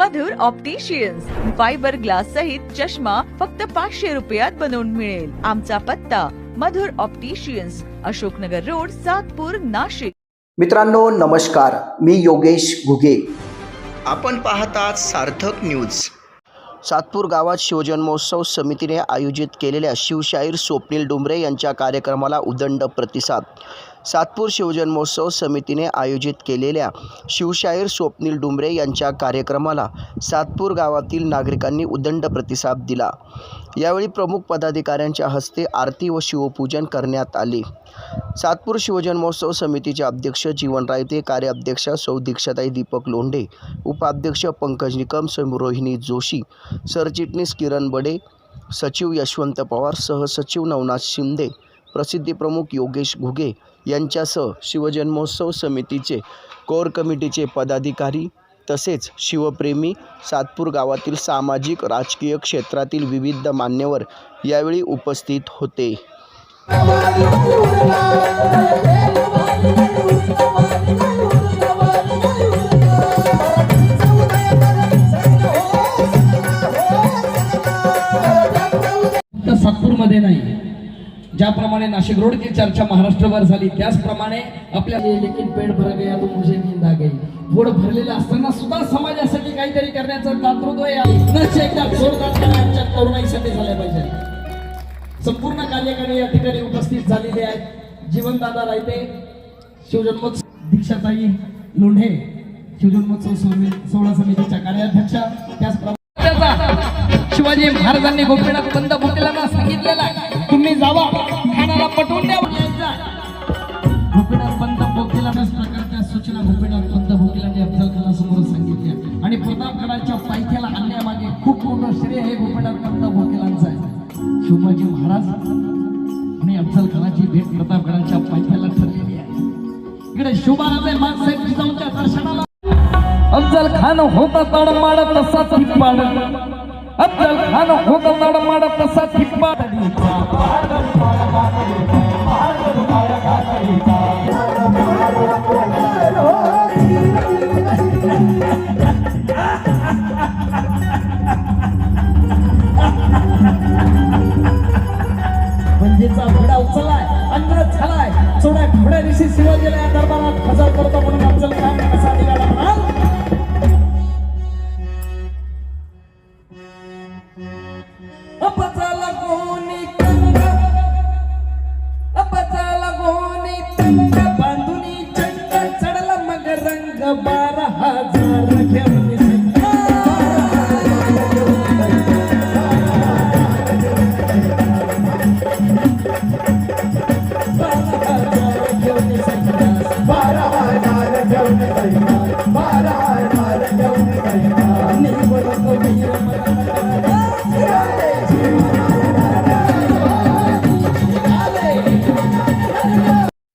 मधुर opticians fibre glass सहित चष्मा फक्त पाचशे रुपयात बनवून मिळेल. आमचा पत्ता मधुर ऑप्टिशियन्स अशोकनगर रोड सातपूर नाशिक. मित्रांनो नमस्कार. मी योगेश घुगे. आपण पाहतात सार्थक न्यूज सातपूर गावात शिवजन्मोत्सव समितीने आयोजित केलेल्या शिवशाहीर स्वप्नील डुंबरे यांच्या कार्यक्रमाला उदंड प्रतिसाद. सातपूर शिवजन्मोत्सव समितीने आयोजित केलेल्या शिवशाहीर स्वप्नील डुंबरे यांच्या कार्यक्रमाला सातपूर गावातील नागरिकांनी उदंड प्रतिसाद दिला. यावेळी प्रमुख पदाधिकाऱ्यांच्या हस्ते आरती व शिवपूजन करण्यात आले. सातपूर शिवजन्मोत्सव समितीचे अध्यक्ष जीवन रायते कार्याध्यक्ष सौ दीक्षाताई दीपक लोंढे उपाध्यक्ष पंकज निकम सौ रोहिणी जोशी सरचिटणीस किरण बडे सचिव यशवंत पवार सहसचिव नवनाथ शिंदे प्रसिद्धी प्रमुख योगेश घुगे यांच्यासह शिवजन्मोत्सव समितीचे कोर कमिटीचे पदाधिकारी तसेच शिवप्रेमी सातपूर गावातील सामाजिक राजकीय क्षेत्रातील विविध मान्यवर यावेळी उपस्थित होते. सातपूरमध्ये नाही. ज्याप्रमाणे नाशिक रोडची चर्चा महाराष्ट्रभर झाली त्याचप्रमाणे आपल्या ये लेकिन पेट भर गया तो मुझे नींद आ गई पोट भरलेलं असताना सुद्धा समाजासाठी काहीतरी करण्याचं दातृत्व एकदा जोरदार आमच्या तरुणाईसाठी झाल्या पाहिजे. संपूर्ण कार्यकारी या ठिकाणी उपस्थित झालेले आहेत. जीवनदादा रायते शिवजन्मोत्सव दीक्षाताई लोंढे शिवजन्मोत्सव समी- सोहळा समितीच्या कार्याध्यक्षा त्याचप्रमाणे शिवाजी महाराजांनी गोपीनाथ बंद भोकलांना सांगितलेला तुम्ही जावा. आणि प्रतापगडाच्या पायथ्याला आणण्यामागे खूप मोठं श्रेय हे गोपीनाथ पंत भोकेलांचं आहे. शिवाजी महाराज आणि अफजल खानाची भेट प्रतापगडाच्या पायथ्याला ठरलेली आहे. इकडे शिवबाराचे माणसाहेब जिजाऊंच्या दर्शनाला अफजल खान होता तडमाड तसा थिप्पाड. अफजल खान होता तडमाड तसा थिप्पाड. घोड्या शिवाजीला या दरबारात हजर करतो म्हणून अफजल खान कसा निघाला म्हणाल अपचाला गोनी कंग अपचाला गोनी चढला मग रंग बारा हजार घेऊन